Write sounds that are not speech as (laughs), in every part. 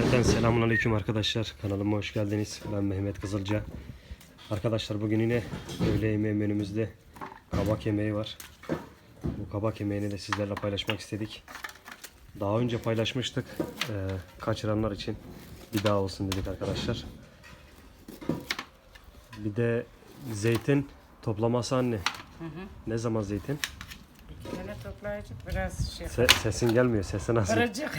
Cümleten selamun aleyküm arkadaşlar. Kanalıma hoş geldiniz. Ben Mehmet Kızılca. Arkadaşlar bugün yine öğle yemeği menümüzde kabak yemeği var. Bu kabak yemeğini de sizlerle paylaşmak istedik. Daha önce paylaşmıştık. Ee, kaçıranlar için bir daha olsun dedik arkadaşlar. Bir de zeytin toplaması anne. Ne zaman zeytin? Yine toplayacak biraz şey. Se- sesin gelmiyor. Sesin nasıl? Kıracak.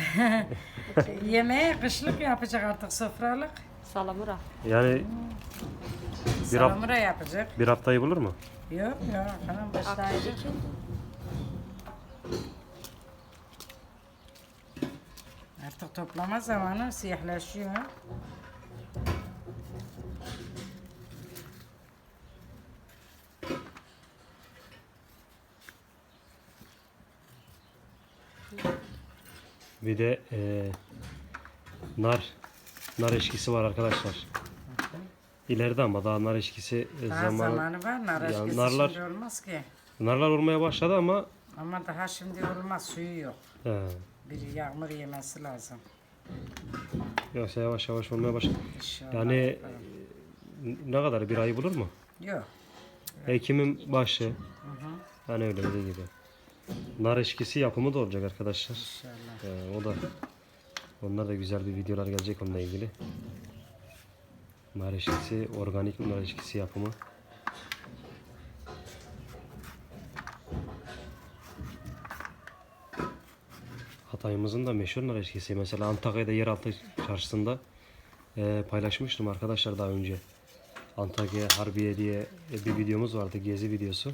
(laughs) Yemeği kışlık yapacak artık sofralık. Salamura. Yani bir, haf- Salamura yapacak. bir haftayı bulur mu? Yok yok hanım başlayacak. Artık toplama zamanı siyahlaşıyor. Bir de eee, nar nar eşkisi var arkadaşlar. İleride ama daha nar eşkisi e, Daha zamanı zamanı var. Nar eşkisi narlar- şimdi olmaz ki. narlar olmaya başladı ama Ama daha şimdi olmaz. Suyu yok. he, Bir yağmur yemesi lazım. yoksa yavaş yavaş olmaya başladı. İnşallah. Yani ne kadar bir ay bulur mu? Yok. Ekim'in başı. Hani öyle dediği gibi. Nar eşkisi yapımı da olacak arkadaşlar. İnşallah. Ee, o da onlar da güzel bir videolar gelecek onunla ilgili. Nar eşkisi, organik nar eşkisi yapımı. Hatay'ımızın da meşhur nar eşkisi. Mesela Antakya'da yeraltı çarşısında e, paylaşmıştım arkadaşlar daha önce. Antakya Harbiye diye bir videomuz vardı, gezi videosu.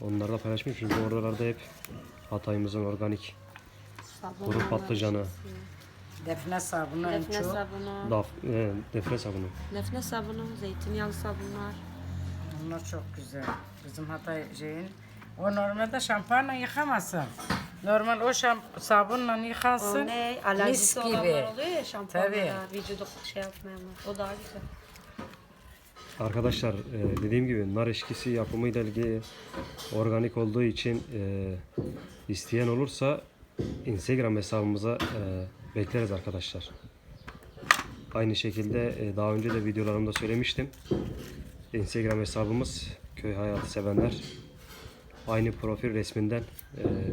Onları da paylaşmışım çünkü oralarda hep Hatay'ımızın organik kuru patlıcanı, Defne sabunu en Defne çok. sabunu. daf, e, defne sabunu. Defne sabunu, zeytinyağlı sabunlar. Onlar çok güzel. Bizim Hatay şeyin. O normalde şampuanla yıkamasın. Normal o şamp sabunla O yıkansın. ne? Mis Alerjisi gibi. olanlar oluyor ya şampuanlara. Tabii. Vücudu şey yapmayanlar. O daha güzel. Arkadaşlar e, dediğim gibi nar eşkisi yapımıyla ilgili organik olduğu için e, isteyen olursa Instagram hesabımıza e, bekleriz arkadaşlar. Aynı şekilde daha önce de videolarımda söylemiştim. Instagram hesabımız köy hayatı sevenler. Aynı profil resminden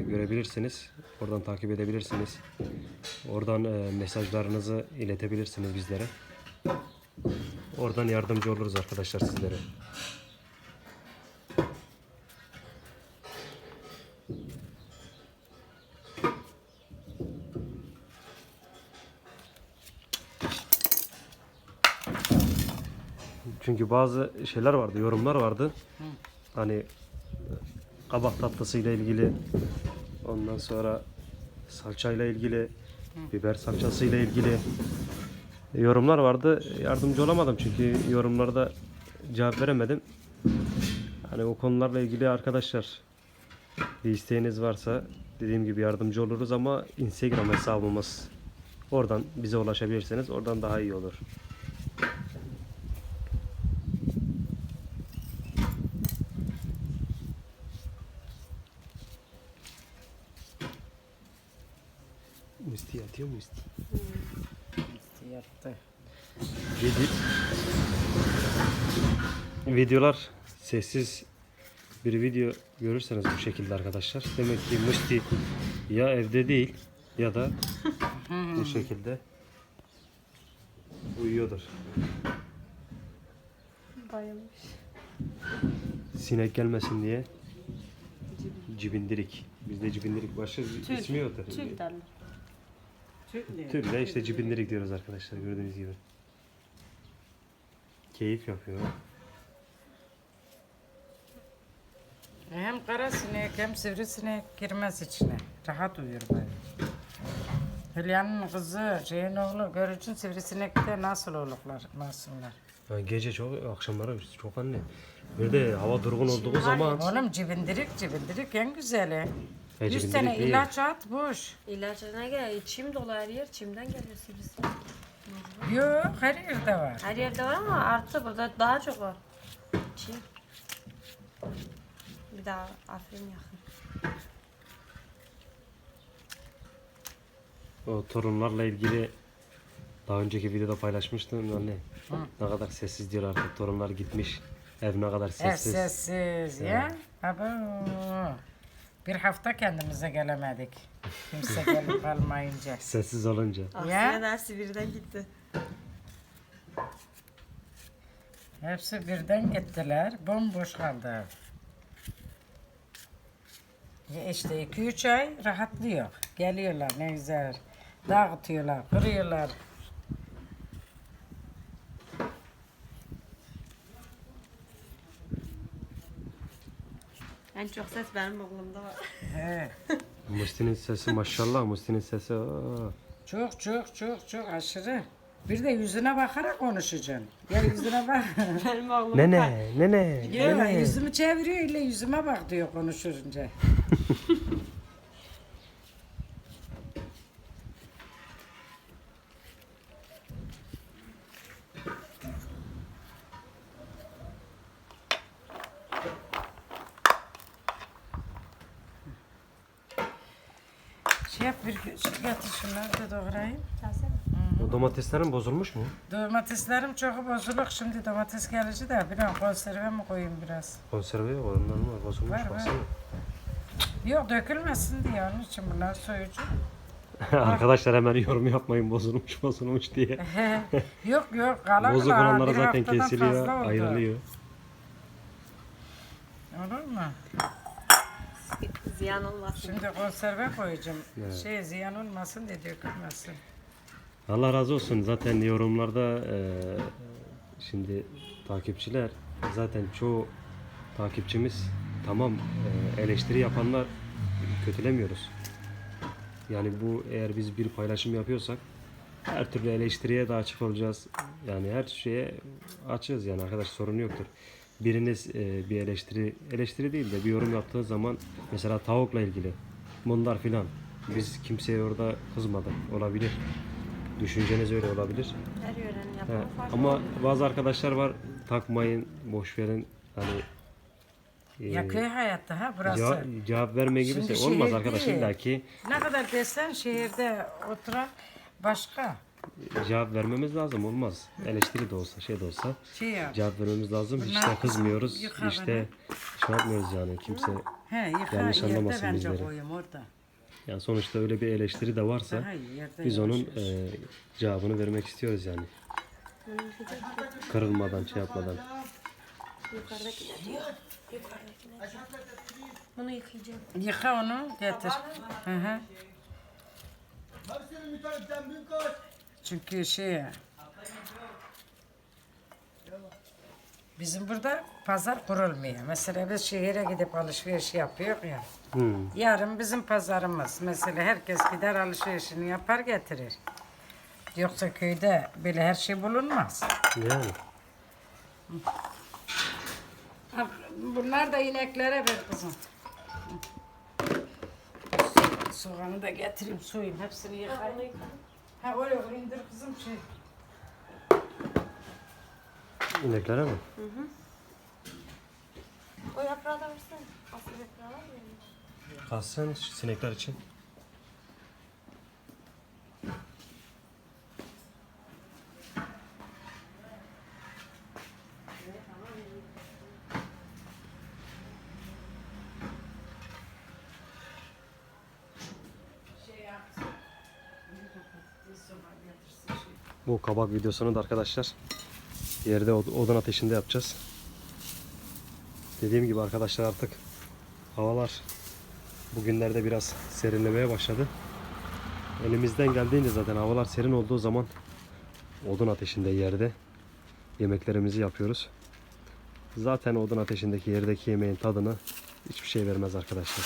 görebilirsiniz. Oradan takip edebilirsiniz. Oradan mesajlarınızı iletebilirsiniz bizlere. Oradan yardımcı oluruz arkadaşlar sizlere. Çünkü bazı şeyler vardı, yorumlar vardı. Hani kabak tatlısıyla ilgili, ondan sonra salçayla ilgili, biber salçasıyla ilgili yorumlar vardı. Yardımcı olamadım çünkü yorumlarda cevap veremedim. Hani o konularla ilgili arkadaşlar bir isteğiniz varsa dediğim gibi yardımcı oluruz ama Instagram hesabımız oradan bize ulaşabilirseniz oradan daha iyi olur. Misti atıyor mu? Yaptı. Vidi- Videolar sessiz bir video görürseniz bu şekilde arkadaşlar. Demek ki Musti ya evde değil ya da bu şekilde uyuyordur. Bayılmış. Sinek gelmesin diye cibindirik. Bizde cibindirik bir Tül. ismi yoktur. Tül derler. Türle işte cibindirik diyoruz arkadaşlar gördüğünüz gibi. Keyif yapıyor. Hem kara sinek hem sivrisinek girmez içine. Rahat uyur böyle. Hülya'nın kızı, şeyin oğlu görücün sivrisinekte nasıl olurlar, nasıllar? Yani gece çok, akşamları çok anne. Bir de hava durgun olduğu zaman Oğlum cibindirik cibindirik en güzeli. Yüz cibindirik tane değil. ilaç at boş. İlacına göre içim dolu her yer. Çimden geliyor sivrisi. Yok her yerde var. Her yerde var ama arttı burada daha çok var. Çim. Bir daha Afrin yakın. o torunlarla ilgili Daha önceki videoda paylaşmıştım anne. Ne kadar sessiz diyor artık torunlar gitmiş. Ev ne kadar Ev sessiz. sessiz ya. Abo. Bir hafta kendimize gelemedik. Kimse gelip kalmayınca. (laughs) Sessiz olunca. Aslı'ya dersi birden gitti. Hepsi birden gittiler. Bomboş kaldı. Ya işte iki üç ay rahatlıyor. Geliyorlar ne güzel. Dağıtıyorlar, kırıyorlar. Çok ses benim oğlumda var. He. Musti'nin sesi maşallah Musti'nin sesi. aa. Çok çok çok çok aşırı. Bir de yüzüne bakarak konuşacaksın. Gel yüzüne bak. (laughs) Benim oğlum Nene, nene. Yok, yüzümü çeviriyor ile yüzüme bak diyor konuşunca. (laughs) Şey yap bir şey getir şunları da doğrayayım. O domateslerin bozulmuş mu? Domateslerim çok bozuluk. Şimdi domates gelince de bir konserve mi koyayım biraz? Konserve yok ondan var bozulmuş Var, var. baksana. Yok dökülmesin diye onun için bunlar soyucu. (laughs) Arkadaşlar hemen yorum yapmayın bozulmuş bozulmuş diye. yok yok kala Bozuk kala, olanlara bir zaten haftadan kesiliyor, fazla oldu. ayrılıyor. Olur mu? ziyan olmasın. Şimdi konserve koyacağım. Şey ziyan olmasın diye dökülmesin. Allah razı olsun. Zaten yorumlarda e, şimdi takipçiler zaten çoğu takipçimiz tamam e, eleştiri yapanlar kötülemiyoruz. Yani bu eğer biz bir paylaşım yapıyorsak her türlü eleştiriye de açık olacağız. Yani her şeye açığız yani arkadaş sorun yoktur. Biriniz e, bir eleştiri eleştiri değil de bir yorum yaptığı zaman mesela tavukla ilgili bunlar filan biz kimseye orada kızmadık olabilir. Düşünceniz öyle olabilir. Her yörenin yapımı farklı. ama bazı arkadaşlar var takmayın, boş verin. Hani e, Ya köy hayatta ha burası. cevap, cevap verme gibi Şimdi şey olmaz şehir arkadaş değil. illa ki Ne kadar desen şehirde oturan başka. cevap vermemiz lazım olmaz. Eleştiri de olsa şey de olsa Şey yap. cevap vermemiz lazım. Hiç Bunlar de kızmıyoruz. yukarıda. işte şey yapmıyoruz yani kimse. He yıka Yanlış yerde anlamasın bence bizleri. koyayım orada. Yani sonuçta öyle bir eleştiri de varsa Daha biz onun e, cevabını vermek istiyoruz yani. Kırılmadan şey yapmadan. Yukarıdakiler diyor. Yukarıdakiler. Bunu yıkayacağım. Yıka onu getir. Hı hı. Çünkü şey bizim burada pazar kurulmuyor. Mesela biz şehire gidip alışveriş yapıyor ya. Hmm. Yarın bizim pazarımız. Mesela herkes gider alışverişini yapar getirir. Yoksa köyde böyle her şey bulunmaz. Yani. Bunlar da ineklere ver kızım. Soğanı da getireyim suyun hepsini yıkayayım. Ha oraya koy, indir kızım şey. İneklere mi? O yaprağı da versene. Aslı yaprağı var mı? Kalsın sinekler için. Bu kabak videosunu da arkadaşlar yerde od- odun ateşinde yapacağız. Dediğim gibi arkadaşlar artık havalar bugünlerde biraz serinlemeye başladı. Elimizden geldiğince zaten havalar serin olduğu zaman odun ateşinde yerde yemeklerimizi yapıyoruz. Zaten odun ateşindeki yerdeki yemeğin tadını hiçbir şey vermez arkadaşlar.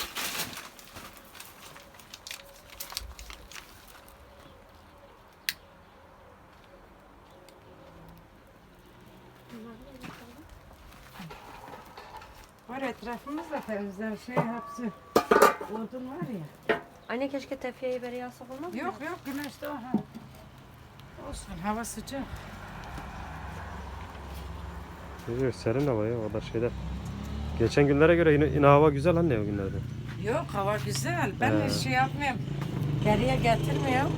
Var etrafımızda temizler şey hepsi. Odun var ya. Anne keşke tefeyi beri yasak olmaz mı? Yok yok güneşte o. Ha. Olsun hava sıcak. Yok serin hava ya o kadar şeyde. Geçen günlere göre yine, yine hava güzel anne o günlerde. Yok hava güzel. Ben He. hiç şey yapmıyorum. Geriye getirmiyorum.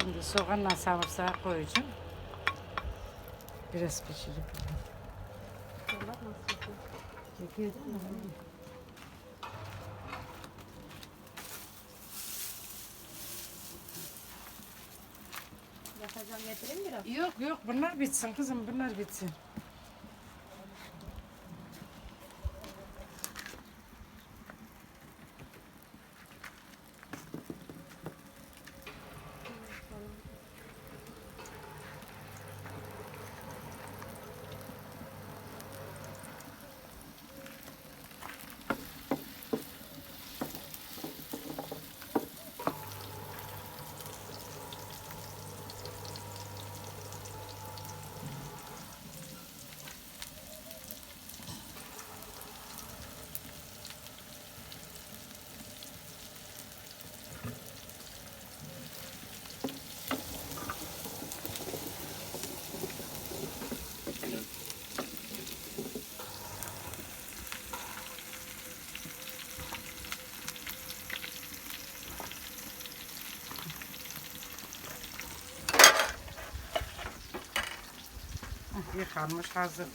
Şimdi soğanla savursağa koyacağım. Biraz pişirip. Çekiyor değil mi? Yapacağım getireyim biraz. Yok yok bunlar bitsin kızım bunlar bitsin. Yıkanmış hazır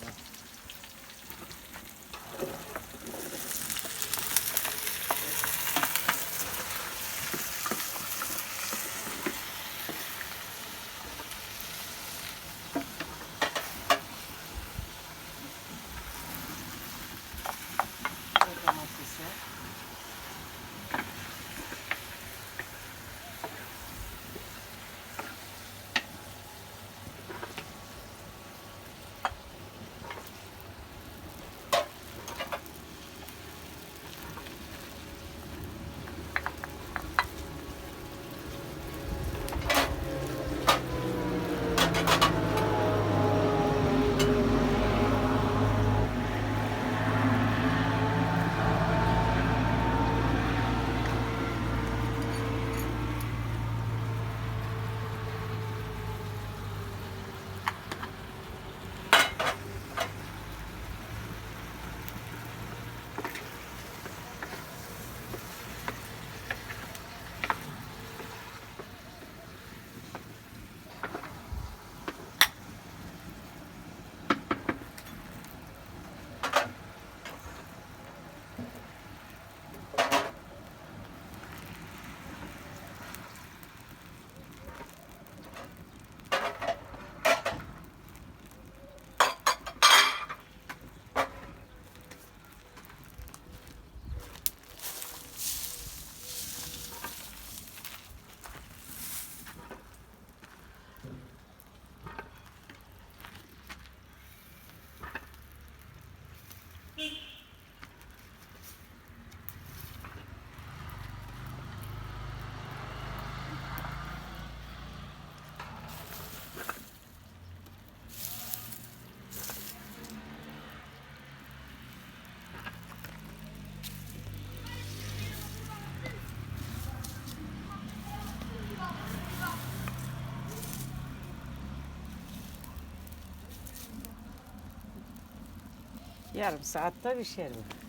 Yarım saatte pişer bu.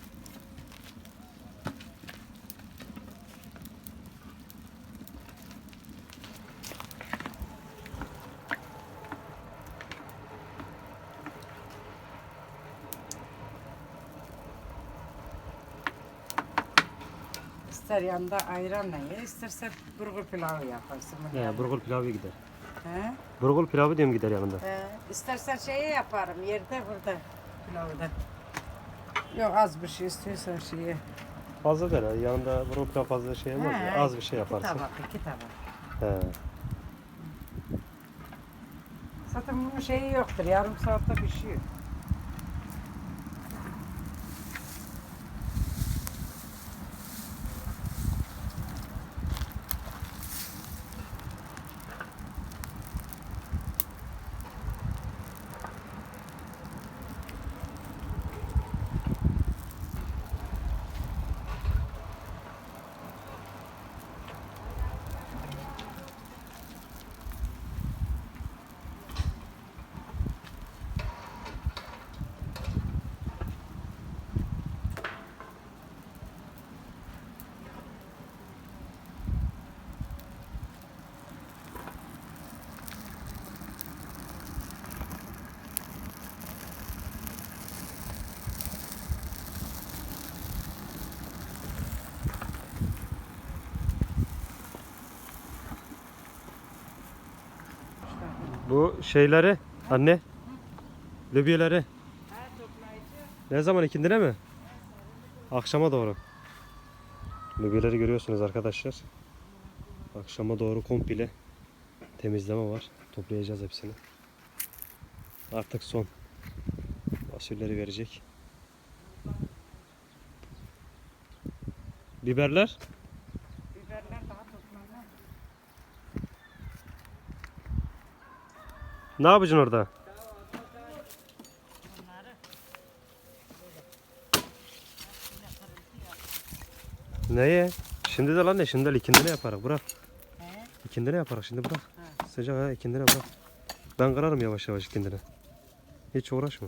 İster yanında ayranla ye, istersen burgu pilavı yaparsın. He, burgul pilavı gider. He? Burgul pilavı diyorum gider yanında. He, istersen şeyi yaparım yerde burada pilavı da. Yok az bir şey istiyorsan şeyi. Fazla der. ha, Yanında pilav fazla şey olmaz. Ya. Az bir şey İki yaparsın. tabak, iki tabak. He. Zaten bunun şeyi yoktur, yarım saatte pişiyor. Bu şeyleri anne. Toplayıcı. Ne zaman ikindine mi? Akşama doğru. Lübyeleri görüyorsunuz arkadaşlar. Akşama doğru komple temizleme var. Toplayacağız hepsini. Artık son fasulyeleri verecek. Biberler daha toplanır. Ne yapacaksın orada? Neye? Şimdi de lan ne? Şimdi de ikindi ne yaparak bırak. he, İkindi ne yaparak şimdi bırak. Sıcak ha ikindi ne bırak. Ben kırarım yavaş yavaş ikindini. Hiç uğraşma.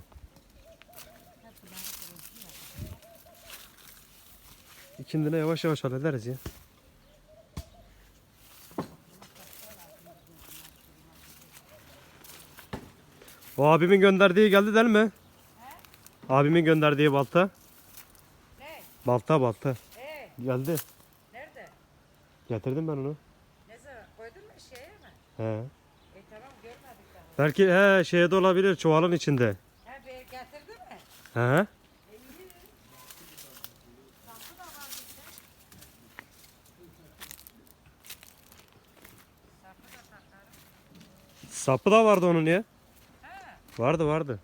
İkindine yavaş yavaş hallederiz ya. O abimin gönderdiği geldi değil mi? Abimin gönderdiği balta. ne? Balta balta. He, Geldi. nerede? Getirdim ben onu. Ne zaman? Koydun mu şeye mi? He. E tamam görmedik daha. Belki he şeye de olabilir çuvalın içinde. Ha bir getirdi mi? He. Sapı da vardı onun ya. Vardı vardı.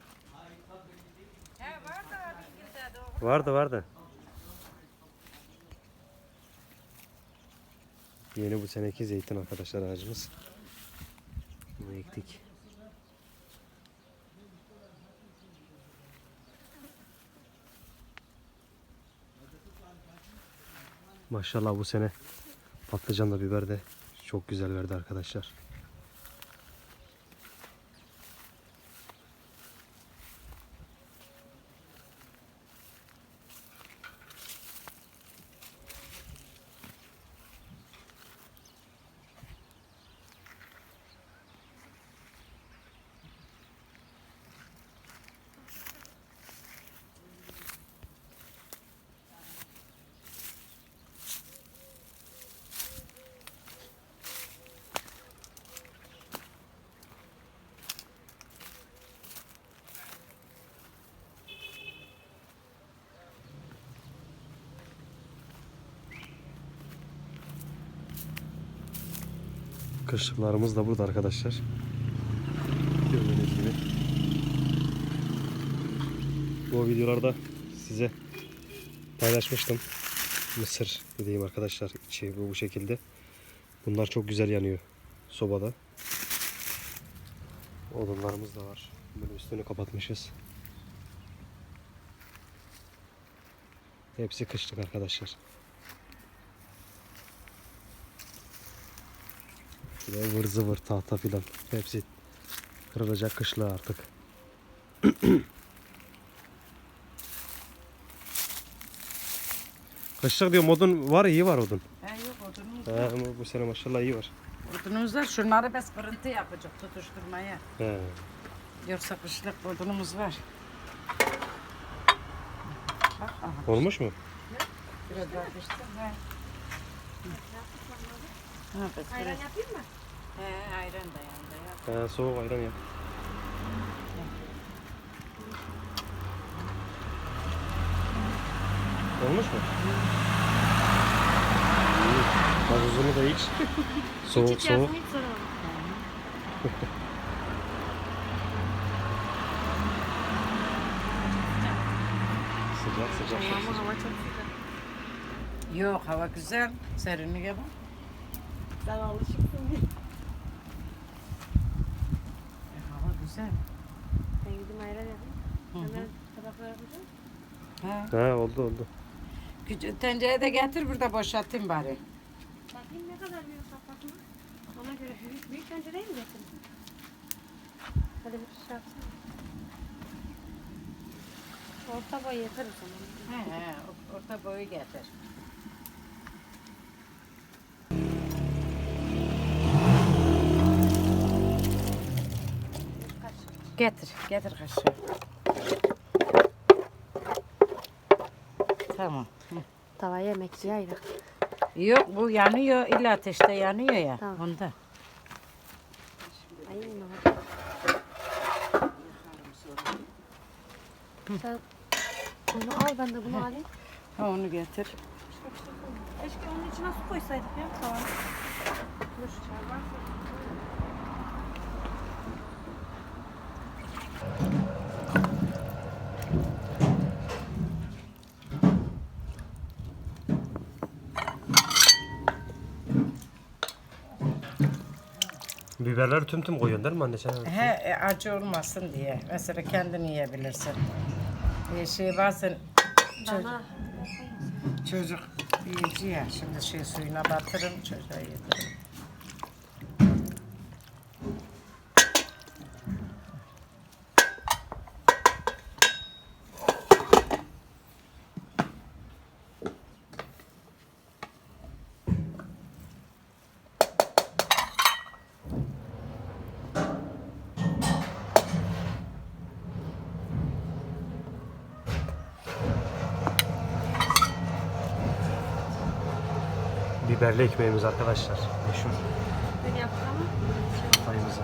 He var da abi İngilizce doğru. Vardı vardı. Yeni bu seneki zeytin arkadaşlar ağacımız. Bunu ektik. Maşallah bu sene patlıcan da biber de çok güzel verdi arkadaşlar. Kışlıklarımız da burada arkadaşlar. Gördüğünüz gibi. Bu videolarda size paylaşmıştım. Mısır dediğim arkadaşlar içi bu, bu şekilde. Bunlar çok güzel yanıyor sobada. Odunlarımız da var. Böyle üstünü kapatmışız. Hepsi kışlık arkadaşlar. De vır zıvır tahta filan. Hepsi kırılacak kışla artık. (clears throat) Kışlık diyorum odun var iyi var odun. He yok odunumuz He, ama bu sene maşallah iyi var. Odunumuz var. Şunları biz kırıntı yapacak tutuşturmaya. He. Yoksa kışlık odunumuz var. Bak aha. Olmuş mu? Biraz daha pişti. He. Ha, Ayran biraz. yapayım mı? He, ayran da yanında ya. He, soğuk ayran ya. Olmuş mu? İyi. Gazozunu da iç. (laughs) soğuk soğuk. hiç sorun. Sıcak sıcak. Ama hava çok sıcak. Yok hava güzel. Serinliğe bak. Sen alışıksın diye. E, hava güzel. Ben gideyim ayran yapayım. Hı hı. Hemen tabaklara yapacağım. He. He oldu oldu. Küçük tencereyi de getir burada boşaltayım bari. Bakayım ne kadar büyük kapak mı? Ona göre büyük büyük tencereyi mi getirdin? Hadi bir şey yapsana. Orta boy yeter o zaman. He he orta boyu getir. Getir, getir kaşığı. Tamam. Hı. Tavaya yemek yayla. Yok bu yanıyor. İlla ateşte yanıyor ya. Tamam. Onda. Ay, Sen onu al ben de bunu alayım. Ha onu getir. Keşke onun içine su koysaydık ya. Tamam. Dur, Biberleri tüm tüm koyuyorsun değil mi anne sen? He e, acı olmasın diye. Mesela kendin yiyebilirsin. Bir şey bazen çocuk, çocuk yiyici ya. Şimdi şey suyuna batırırım çocuğa yediririm. Biberli ekmeğimiz arkadaşlar. Meşhur Ben yaptım ama. payımızın.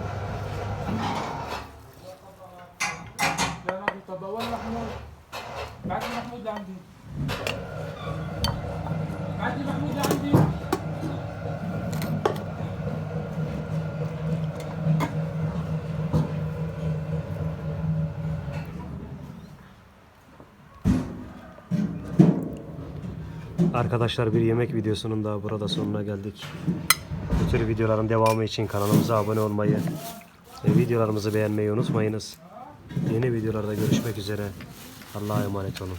Arkadaşlar bir yemek videosunun da burada sonuna geldik. Bu tür videoların devamı için kanalımıza abone olmayı ve videolarımızı beğenmeyi unutmayınız. Yeni videolarda görüşmek üzere. Allah'a emanet olun.